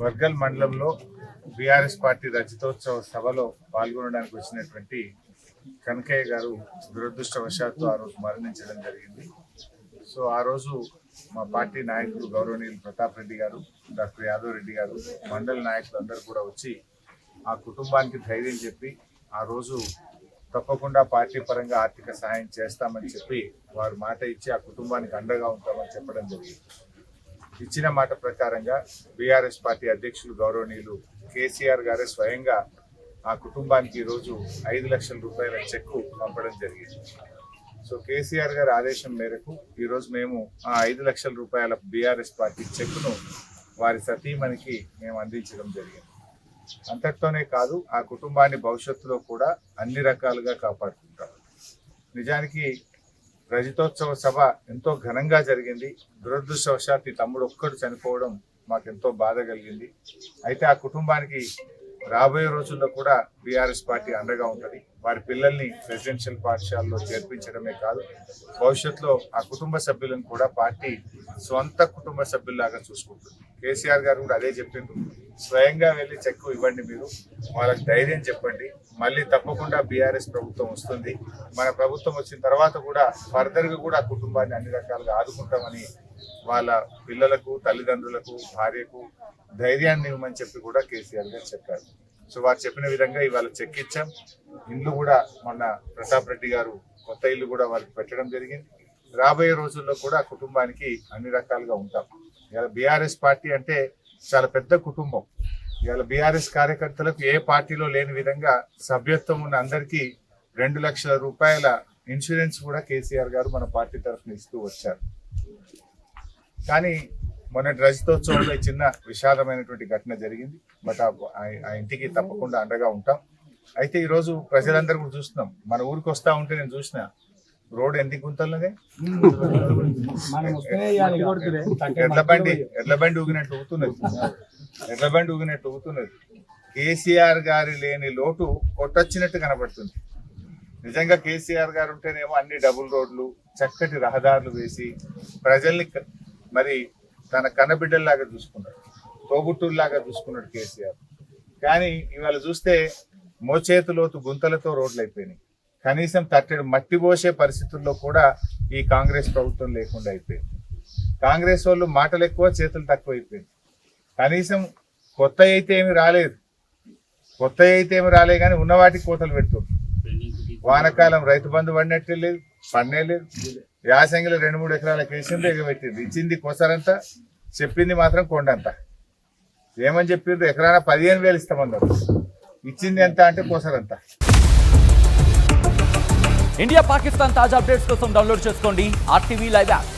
వర్గల్ మండలంలో BRS party రజతోత్సవ సభలో పాల్గొనడానికి వచ్చినటువంటి కనకయ్య గారు దురదృష్టవశాత్తు ఆ రోజు మరణించడం జరిగింది. సో ఆ రోజు మా పార్టీ నాయకులు గౌరవనీయులు ప్రతాప్ రెడ్డి గారు డాక్టర్ యాదవ్ రెడ్డి గారు మండల నాయకులు అందరూ కూడా వచ్చి ఆ కుటుంబానికి ధైర్యం చెప్పి ఆ రోజు తప్పకుండా పార్టీ పరంగా ఆర్థిక సహాయం చేస్తామని చెప్పి వారు మాట ఇచ్చి ఆ కుటుంబానికి అండగా ఉంటామని చెప్పడం జరిగింది. ఇచ్చిన మాట ప్రకారంగా బీఆర్ఎస్ పార్టీ అధ్యక్షులు గౌరవనీయులు కేసీఆర్ గారే స్వయంగా ఆ కుటుంబానికి ఈరోజు ఐదు లక్షల రూపాయల చెక్కు పంపడం జరిగింది. సో కేసీఆర్ గారి ఆదేశం మేరకు ఈరోజు మేము ఆ ఐదు లక్షల రూపాయల బీఆర్ఎస్ పార్టీ చెక్కును వారి సతీమణికి మేము అందించడం జరిగింది. అంతటితోనే కాదు ఆ కుటుంబాన్ని భవిష్యత్తులో కూడా అన్ని రకాలుగా కాపాడుకుంటాం. నిజానికి రజతోత్సవ సభ ఎంతో ఘనంగా జరిగింది. దురదృష్టవశాత్ ఈ తమ్ముడు ఒక్కడు చనిపోవడం మాకు ఎంతో బాధ కలిగింది. అయితే ఆ కుటుంబానికి రాబోయే రోజుల్లో కూడా బీఆర్ఎస్ పార్టీ అండగా ఉంటుంది. వారి పిల్లల్ని రెసిడెన్షియల్ పాఠశాలలో చేర్పించడమే కాదు భవిష్యత్తులో ఆ కుటుంబ సభ్యులను కూడా పార్టీ సొంత కుటుంబ సభ్యుల్లాగా చూసుకుంటుంది. కేసీఆర్ గారు కూడా అదే చెప్పిండ్రు. స్వయంగా వెళ్ళి చెక్కు ఇవ్వండి మీరు. వాళ్ళకి ధైర్యం చెప్పండి. మళ్ళీ తప్పకుండా బీఆర్ఎస్ ప్రభుత్వం వస్తుంది. మన ప్రభుత్వం వచ్చిన తర్వాత కూడా ఫర్దర్గా కూడా కుటుంబాన్ని అన్ని రకాలుగా ఆదుకుంటామని వాళ్ళ పిల్లలకు తల్లిదండ్రులకు భార్యకు ధైర్యాన్ని ఇవ్వమని చెప్పి కూడా కేసీఆర్ గారు చెప్పారు. సో వారు చెప్పిన విధంగా ఇవాళ చెక్ ఇచ్చాం. ఇల్లు కూడా మొన్న ప్రతాప్ రెడ్డి గారు కొత్త ఇల్లు కూడా వారికి పెట్టడం జరిగింది. రాబోయే రోజుల్లో కూడా కుటుంబానికి అన్ని రకాలుగా ఉంటాం. ఇలా బీఆర్ఎస్ పార్టీ అంటే చాలా పెద్ద కుటుంబం. ఇవాళ బీఆర్ఎస్ కార్యకర్తలకు ఏ పార్టీలో లేని విధంగా సభ్యత్వం ఉన్న అందరికీ రెండు లక్షల రూపాయల ఇన్సూరెన్స్ కూడా కేసీఆర్ గారు మన పార్టీ తరఫున ఇస్తూ వచ్చారు. కానీ మొన్నటి రజతోత్సవంలో చిన్న విషాదమైనటువంటి ఘటన జరిగింది. బట్ ఆ- ఇంటికి తప్పకుండా అండగా ఉంటాం. అయితే ఈరోజు ప్రజలందరూ కూడా చూస్తున్నాం. మన ఊరికి వస్తా ఉంటే నేను చూసిన రోడ్ ఎన్ని గుంతలున్నదే. ఎడ్ల బండి ఎడ్ల బండి ఊగినట్టు ఊగుతున్నది. ఎర్రబండి ఊగినట్టు ఊగుతున్నది. కేసీఆర్ గారి లేని లోటు కొట్టొచ్చినట్టు కనబడుతుంది నిజంగా కేసీఆర్ గారు ఉంటేనేమో అన్ని డబుల్ రోడ్లు చక్కటి రహదారులు వేసి ప్రజల్ని మరి తన కన్నబిడ్డల్లాగా చూసుకున్నాడు. తోబుట్టుల్లాగా చూసుకున్నాడు కేసీఆర్. కానీ ఇవాళ చూస్తే మోచేతులోతు గుంతలతో రోడ్లు అయిపోయినాయి. కనీసం తట్టెడు మట్టి పోసే పరిస్థితుల్లో కూడా ఈ కాంగ్రెస్ ప్రభుత్వం లేకుండా అయిపోయింది. కాంగ్రెస్ వాళ్ళు మాటలు ఎక్కువ చేతులు తక్కువ అయిపోయింది. కనీసం కొత్త అయితే ఏమి రాలేదు. కొత్త అయితే ఏమి రాలే కానీ ఉన్నవాటికి కోతలు పెడుతుంది వానకాలం రైతు బంధు పడినట్టే లేదు పన్నే లేదు. యాసంగిలో రెండు మూడు ఎకరాలకు వేసింది ఎగబెట్టింది ఇచ్చింది కోసారంతా చెప్పింది మాత్రం కొండంత. ఏమని చెప్పిండ్రు? ఎకరాన పదిహేను వేలు ఇస్తామన్నారు. ఇచ్చింది ఎంత అంటే కోసరంత. ఇండియా పాకిస్తాన్ తాజా అప్డేట్స్ కోసం డౌన్లోడ్ చేసుకోండి ఆర్టీవీ లైవ్ యాప్.